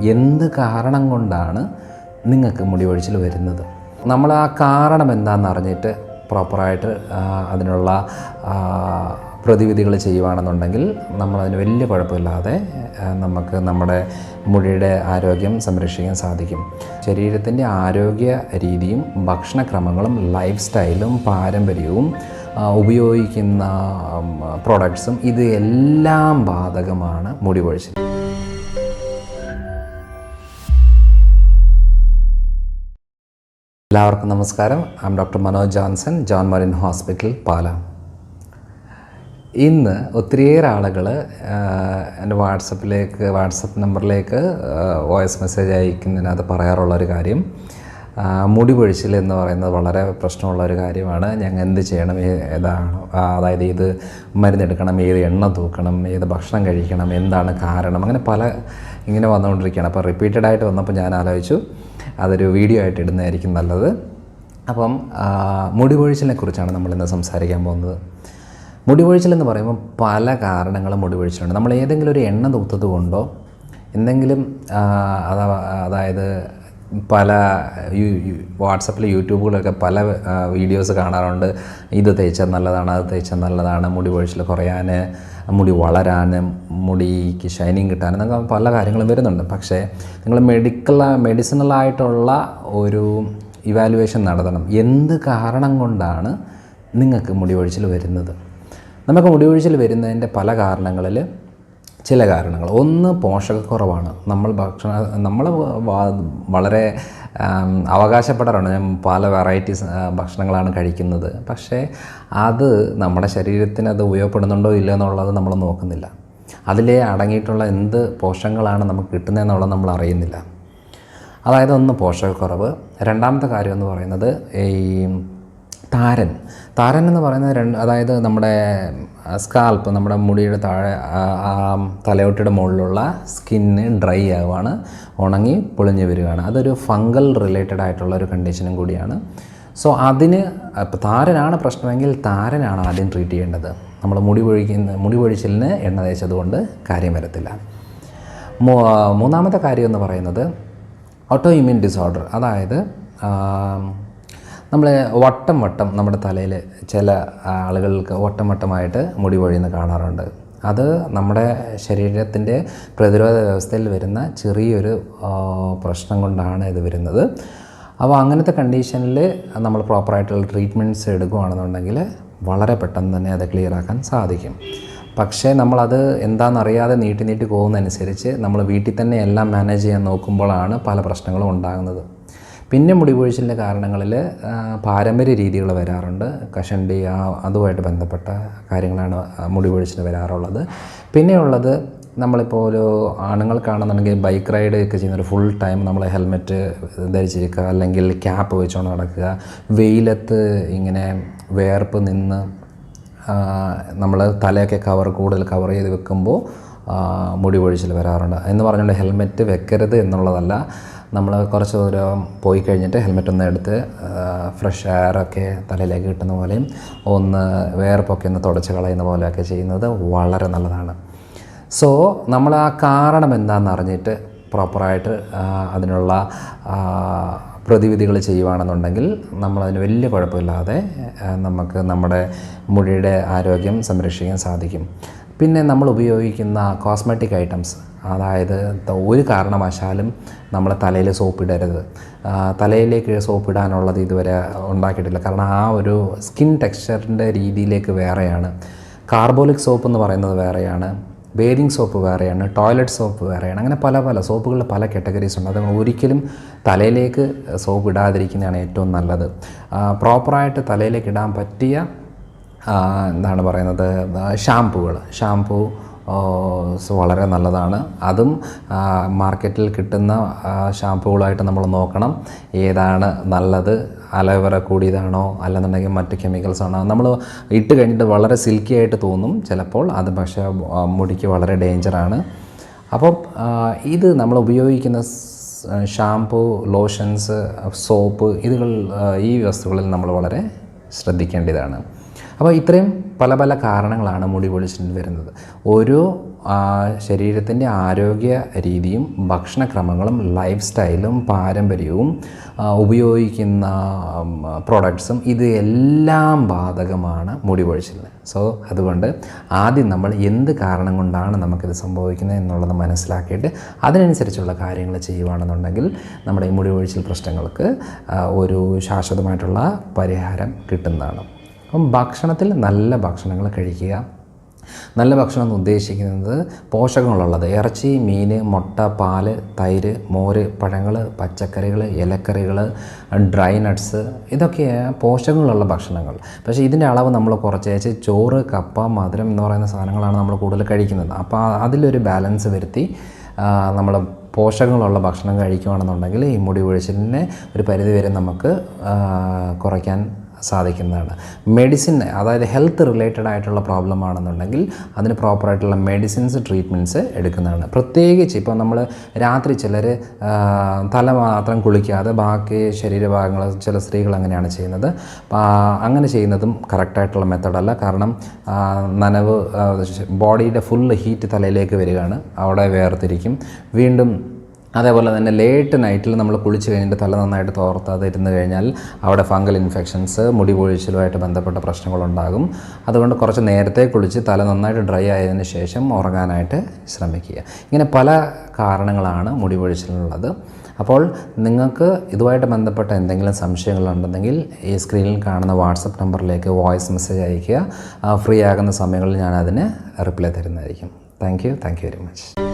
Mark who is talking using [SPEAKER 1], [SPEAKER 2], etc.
[SPEAKER 1] എന്ത് കാരണം കൊണ്ടാണ് നിങ്ങൾക്ക് മുടി കൊഴിച്ചിൽ വരുന്നത്? നമ്മൾ ആ കാരണം എന്താണെന്ന് അറിഞ്ഞിട്ട് പ്രോപ്പറായിട്ട് അതിനുള്ള പ്രതിവിധികൾ ചെയ്യുവാണെന്നുണ്ടെങ്കിൽ നമ്മളതിന് വലിയ കുഴപ്പമില്ലാതെ നമുക്ക് നമ്മുടെ മുടിയുടെ ആരോഗ്യം സംരക്ഷിക്കാൻ സാധിക്കും. ശരീരത്തിന്റെ ആരോഗ്യ രീതിയും ഭക്ഷണക്രമങ്ങളും ലൈഫ് സ്റ്റൈലും പാരമ്പര്യവും ഉപയോഗിക്കുന്ന പ്രോഡക്ട്സും ഇത് എല്ലാം ബാധകമാണ് മുടി കൊഴിച്ചിൽ എല്ലാവർക്കും നമസ്കാരം. I'm doctor Manoj Johnson John Marian hospital Pala. ഇന്ന് ഒത്തിരിയേറെ ആളുകൾ എന്റെ വാട്സപ്പിലേക്ക് വാട്സപ്പ് നമ്പറിലേക്ക് വോയിസ് മെസ്സേജ് അയക്കുന്നതിനകത്ത് പറയാറുള്ളൊരു കാര്യം മുടി പൊഴിച്ചിൽ എന്ന് പറയുന്നത് വളരെ പ്രശ്നമുള്ള ഒരു കാര്യമാണ്. ഞങ്ങൾ എന്ത് ചെയ്യണം? ഏതാണ് അതായത് ഏത് മരുന്നെടുക്കണം ഏത് എണ്ണ തൂക്കണം ഏത് ഭക്ഷണം കഴിക്കണം എന്താണ് കാരണം? അങ്ങനെ പല ഇങ്ങനെ വന്നുകൊണ്ടിരിക്കുകയാണ്. അപ്പോൾ റിപ്പീറ്റഡായിട്ട് വന്നപ്പോൾ ഞാൻ ആലോചിച്ചു അതൊരു വീഡിയോ ആയിട്ട് ഇടുന്നതായിരിക്കും നല്ലത്. അപ്പം മുടി കൊഴിച്ചിലിനെ കുറിച്ചാണ് നമ്മളിന്ന് സംസാരിക്കാൻ പോകുന്നത്. മുടി കൊഴിച്ചിൽ എന്ന് പറയുമ്പോൾ പല കാരണങ്ങളും മുടി കൊഴിച്ചിലുണ്ട് നമ്മൾ ഏതെങ്കിലും ഒരു എണ്ണ തൂത്തത് കൊണ്ടോ എന്തെങ്കിലും അതായത് പല വാട്സപ്പിൽ യൂട്യൂബുകളൊക്കെ പല വീഡിയോസ് കാണാറുണ്ട്. ഇത് തേച്ചാൽ നല്ലതാണ് അത് തേച്ചാൽ നല്ലതാണ് മുടി പൊഴിച്ചിൽ കുറയാൻ മുടി വളരാൻ മുടിക്ക് ഷൈനിങ് കിട്ടാൻ എന്നൊക്കെ പല കാര്യങ്ങളും വരുന്നുണ്ട്. പക്ഷേ നിങ്ങൾ മെഡിക്കൽ മെഡിസിനലായിട്ടുള്ള ഒരു ഇവാലുവേഷൻ നടത്തണം. എന്ത് കാരണം കൊണ്ടാണ് നിങ്ങൾക്ക് മുടി ഒഴിച്ചിൽ വരുന്നത്? നമുക്ക് മുടി ഒഴിച്ചിൽ വരുന്നതിന്റെ പല കാരണങ്ങളിൽ ചില കാരണങ്ങൾ. ഒന്ന് പോഷകക്കുറവാണ്. നമ്മൾ ഭക്ഷണ നമ്മൾ വളരെ അവകാശപ്പെടാറുണ്ട്. ഞാൻ പല വെറൈറ്റീസ് ഭക്ഷണങ്ങളാണ് കഴിക്കുന്നത്. പക്ഷേ അത് നമ്മുടെ ശരീരത്തിന് അത് ഉപയോഗപ്പെടുന്നുണ്ടോ ഇല്ലയോ എന്നുള്ളത് നമ്മൾ നോക്കുന്നില്ല. അതിലെ അടങ്ങിയിട്ടുള്ള എന്ത് പോഷകങ്ങളാണ് നമുക്ക് കിട്ടുന്നതെന്നുള്ളത് നമ്മൾ അറിയുന്നില്ല. അതായത് ഒന്ന് പോഷകക്കുറവ്. രണ്ടാമത്തെ കാര്യം എന്ന് പറയുന്നത് ഈ താരൻ. താരൻ എന്ന് പറയുന്നത് രണ്ട് അതായത് നമ്മുടെ സ്കാൽപ്പ് നമ്മുടെ മുടിയുടെ താഴെ തലയോട്ടിയുടെ മുകളിലുള്ള സ്കിന്ന് ഡ്രൈ ആവുകയാണ് ഉണങ്ങി പൊളിഞ്ഞു വരികയാണ്. അതൊരു ഫംഗൽ റിലേറ്റഡ് ആയിട്ടുള്ള ഒരു കണ്ടീഷനും കൂടിയാണ്. സോ അതിന് ഇപ്പോൾ താരനാണ് പ്രശ്നമെങ്കിൽ താരനാണ് ആദ്യം ട്രീറ്റ് ചെയ്യേണ്ടത്. നമ്മൾ മുടി പൊഴിക്കുന്ന മുടി പൊഴിച്ചിലിന് എണ്ണ തേച്ചത് കൊണ്ട് കാര്യം വരത്തില്ല. മൂന്നാമത്തെ കാര്യം എന്ന് പറയുന്നത് ഓട്ടോ ഇമ്യൂൺ ഡിസോർഡർ. അതായത് നമ്മൾ വട്ടം വട്ടം നമ്മുടെ തലയിൽ ചില ആളുകൾക്ക് വട്ടം വട്ടമായിട്ട് മുടി പൊഴിയുന്ന കാണാറുണ്ട്. അത് നമ്മുടെ ശരീരത്തിന്റെ പ്രതിരോധ വ്യവസ്ഥയിൽ വരുന്ന ചെറിയൊരു പ്രശ്നം കൊണ്ടാണ് ഇത് വരുന്നത്. അപ്പോൾ അങ്ങനത്തെ കണ്ടീഷനിൽ നമ്മൾ പ്രോപ്പറായിട്ടുള്ള ട്രീറ്റ്മെന്റ്സ് എടുക്കുകയാണെന്നുണ്ടെങ്കിൽ വളരെ പെട്ടെന്ന് തന്നെ അത് ക്ലിയർ ആക്കാൻ സാധിക്കും. പക്ഷേ നമ്മളത് എന്താണെന്നറിയാതെ നീട്ടി നീട്ടി പോകുന്നതനുസരിച്ച് നമ്മൾ വീട്ടിൽ തന്നെ എല്ലാം മാനേജ് ചെയ്യാൻ നോക്കുമ്പോഴാണ് പല പ്രശ്നങ്ങളും ഉണ്ടാകുന്നത്. പിന്നെ മുടി കൊഴിച്ചിലിന്റെ കാരണങ്ങളിൽ പാരമ്പര്യ രീതികൾ വരാറുണ്ട്. കഷണ്ടി ആ അതുമായിട്ട് ബന്ധപ്പെട്ട കാര്യങ്ങളാണ് മുടി കൊഴിച്ചിൽ വരാറുള്ളത്. പിന്നെയുള്ളത് നമ്മളിപ്പോൾ ഒരു ആണുങ്ങൾക്കാണെന്നുണ്ടെങ്കിൽ ബൈക്ക് റൈഡ് ഒക്കെ ചെയ്യുന്ന ഒരു ഫുൾ ടൈം നമ്മൾ ഹെൽമെറ്റ് ധരിച്ചിരിക്കുക അല്ലെങ്കിൽ ക്യാപ്പ് വെച്ചുകൊണ്ട് നടക്കുക വെയിലത്ത് ഇങ്ങനെ വേർപ്പ് നിന്ന് നമ്മൾ തലയൊക്കെ കവർ കൂടുതൽ കവർ ചെയ്ത് വെക്കുമ്പോൾ മുടി പൊഴിച്ചിൽ വരാറുണ്ട്. എന്ന് പറഞ്ഞുകൊണ്ട് ഹെൽമെറ്റ് വെക്കരുത് എന്നുള്ളതല്ല. നമ്മൾ കുറച്ച് ദൂരം പോയി കഴിഞ്ഞിട്ട് ഹെൽമെറ്റ് ഒന്ന് എടുത്ത് ഫ്രഷ് എയറൊക്കെ തലയിലേക്ക് കിട്ടുന്ന പോലെയും ഒന്ന് വേർപ്പൊക്കെ ഒന്ന് തുടച്ച് കളയുന്ന പോലെയൊക്കെ ചെയ്യുന്നത് വളരെ നല്ലതാണ്. സോ നമ്മൾ ആ കാരണം എന്താണെന്ന് അറിഞ്ഞിട്ട് പ്രോപ്പറായിട്ട് അതിനുള്ള പ്രതിവിധികൾ ചെയ്യുവാണെന്നുണ്ടെങ്കിൽ നമ്മളതിന് വലിയ കുഴപ്പമില്ലാതെ നമുക്ക് നമ്മുടെ മുടിയുടെ ആരോഗ്യം സംരക്ഷിക്കാൻ സാധിക്കും. പിന്നെ നമ്മൾ ഉപയോഗിക്കുന്ന കോസ്മെറ്റിക് ഐറ്റംസ് അതായത് ഒരു കാരണവശാലും നമ്മൾ തലയിൽ സോപ്പിടരുത്. തലയിലേക്ക് സോപ്പിടാനുള്ളത് ഇതുവരെ ഉണ്ടാക്കിയിട്ടില്ല. കാരണം ആ ഒരു സ്കിൻ ടെക്സ്ചറിന്റെ രീതിയിലേക്ക് വേറെയാണ്. കാർബോളിക് സോപ്പ് എന്ന് പറയുന്നത് വേറെയാണ്. ബേരിങ് സോപ്പ് വേറെയാണ്. ടോയ്ലറ്റ് സോപ്പ് വേറെയാണ്. അങ്ങനെ പല പല സോപ്പുകളിൽ പല കാറ്റഗറീസ് ഉണ്ട്. അത് ഒരിക്കലും തലയിലേക്ക് സോപ്പ് ഇടാതിരിക്കുന്നതാണ് ഏറ്റവും നല്ലത്. പ്രോപ്പറായിട്ട് തലയിലേക്ക് ഇടാൻ പറ്റിയ എന്താണ് പറയുന്നത് ഷാംപൂകൾ. ഷാമ്പു സ് വളരെ നല്ലതാണ്. അതും മാർക്കറ്റിൽ കിട്ടുന്ന ഷാമ്പുകളായിട്ട് നമ്മൾ നോക്കണം. ഏതാണ് നല്ലത്? അലോവേറ കൂടിയതാണോ? അല്ലെന്നുണ്ടെങ്കിൽ മറ്റ് കെമിക്കൽസ് ആണോ? നമ്മൾ ഇട്ട് കഴിഞ്ഞിട്ട് വളരെ സിൽക്കി ആയിട്ട് തോന്നും ചിലപ്പോൾ. അത് പക്ഷേ മുടിക്ക് വളരെ ഡേഞ്ചറാണ് അപ്പം ആ, ഇത് നമ്മൾ ഉപയോഗിക്കുന്ന ഷാംപൂ ലോഷൻസ് സോപ്പ് ഇതുകൾ ഈ വസ്തുക്കളിൽ നമ്മൾ വളരെ ശ്രദ്ധിക്കേണ്ടതാണ്. അപ്പോൾ ഇത്രയും പല പല കാരണങ്ങളാണ് മുടി പൊളിച്ചിട്ട് വരുന്നത്. ഓരോ ശരീരത്തിന്റെ ആരോഗ്യ രീതിയും ഭക്ഷണക്രമങ്ങളും ലൈഫ് സ്റ്റൈലും പാരമ്പര്യവും ഉപയോഗിക്കുന്ന പ്രോഡക്ട്സും ഇത് എല്ലാം ബാധകമാണ് മുടി പൊഴിച്ചിരുന്നത് സോ അതുകൊണ്ട് ആദ്യം നമ്മൾ എന്ത് കാരണം കൊണ്ടാണ് നമുക്കിത് സംഭവിക്കുന്നത് എന്നുള്ളത് മനസ്സിലാക്കിയിട്ട് അതിനനുസരിച്ചുള്ള കാര്യങ്ങൾ ചെയ്യുവാണെന്നുണ്ടെങ്കിൽ നമ്മുടെ ഈ മുടി പൊഴിച്ചിൽ പ്രശ്നങ്ങൾക്ക് ഒരു ശാശ്വതമായിട്ടുള്ള പരിഹാരം കിട്ടുന്നതാണ്. അപ്പം ഭക്ഷണത്തിൽ നല്ല ഭക്ഷണങ്ങൾ കഴിക്കുക. നല്ല ഭക്ഷണം എന്ന് ഉദ്ദേശിക്കുന്നത് പോഷകങ്ങളുള്ളത്. ഇറച്ചി മീൻ മുട്ട പാൽ തൈര് മോര് പഴങ്ങൾ പച്ചക്കറികൾ ഇലക്കറികൾ ഡ്രൈ നട്ട്സ് ഇതൊക്കെ പോഷകങ്ങളുള്ള ഭക്ഷണങ്ങൾ. പക്ഷേ ഇതിന്റെ അളവ് നമ്മൾ കുറച്ചേച്ച് ചോറ് കപ്പ മധുരം എന്ന് പറയുന്ന സാധനങ്ങളാണ് നമ്മൾ കൂടുതൽ കഴിക്കുന്നത്. അപ്പോൾ അതിലൊരു ബാലൻസ് വരുത്തി നമ്മൾ പോഷകങ്ങളുള്ള ഭക്ഷണം കഴിക്കുകയാണെന്നുണ്ടെങ്കിൽ ഈ മുടി കൊഴിച്ചിലിനെ ഒരു പരിധിവരെ നമുക്ക് കുറയ്ക്കാൻ സാധിക്കുന്നതാണ്. മെഡിസിൻ അതായത് ഹെൽത്ത് റിലേറ്റഡ് ആയിട്ടുള്ള പ്രോബ്ലം ആണെന്നുണ്ടെങ്കിൽ അതിന് പ്രോപ്പറായിട്ടുള്ള മെഡിസിൻസ് ട്രീറ്റ്മെന്റ്സ് എടുക്കുന്നതാണ്. പ്രത്യേകിച്ച് ഇപ്പോൾ നമ്മൾ രാത്രി ചിലർ തല മാത്രം കുളിക്കാതെ ബാക്കി ശരീരഭാഗങ്ങൾ ചില സ്ത്രീകൾ അങ്ങനെയാണ് ചെയ്യുന്നത്. അങ്ങനെ ചെയ്യുന്നതും കറക്റ്റായിട്ടുള്ള മെത്തഡല്ല കാരണം നനവ് ബോഡിയുടെ ഫുൾ ഹീറ്റ് തലയിലേക്ക് വരികയാണ്. അവിടെ വേർതിരിക്കും. വീണ്ടും അതേപോലെ തന്നെ ലേറ്റ് നൈറ്റിൽ നമ്മൾ കുളിച്ച് കഴിഞ്ഞിട്ട് തല നന്നായിട്ട് തോർത്താതെ ഇരുന്ന് കഴിഞ്ഞാൽ അവിടെ ഫംഗൽ ഇൻഫെക്ഷൻസ് മുടി പൊഴിച്ചിലുമായിട്ട് ബന്ധപ്പെട്ട പ്രശ്നങ്ങളുണ്ടാകും. അതുകൊണ്ട് കുറച്ച് നേരത്തെ കുളിച്ച് തല നന്നായിട്ട് ഡ്രൈ ആയതിനു ശേഷം ഉറങ്ങാനായിട്ട് ശ്രമിക്കുക. ഇങ്ങനെ പല കാരണങ്ങളാണ് മുടി പൊഴിച്ചിലിനുള്ളത് അപ്പോൾ നിങ്ങൾക്ക് ഇതുമായിട്ട് ബന്ധപ്പെട്ട എന്തെങ്കിലും സംശയങ്ങളുണ്ടെങ്കിൽ ഈ സ്ക്രീനിൽ കാണുന്ന വാട്സപ്പ് നമ്പറിലേക്ക് വോയിസ് മെസ്സേജ് അയയ്ക്കുക. ഫ്രീ ആകുന്ന സമയങ്ങളിൽ ഞാൻ അതിന് റിപ്ലൈ തരുന്നതായിരിക്കും. Thank you thank you very much